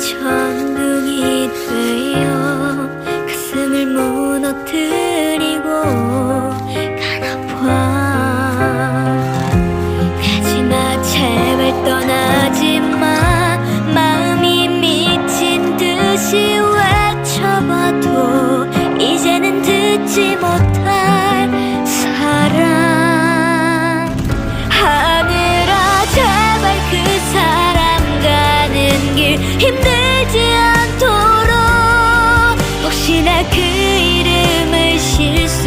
천둥이 되어 가슴을 무너뜨리고 가나봐 가지마 제발 떠나지마 마음이 미친 듯이 외쳐봐도 이제는 듣지 못해. 그 이름을 실수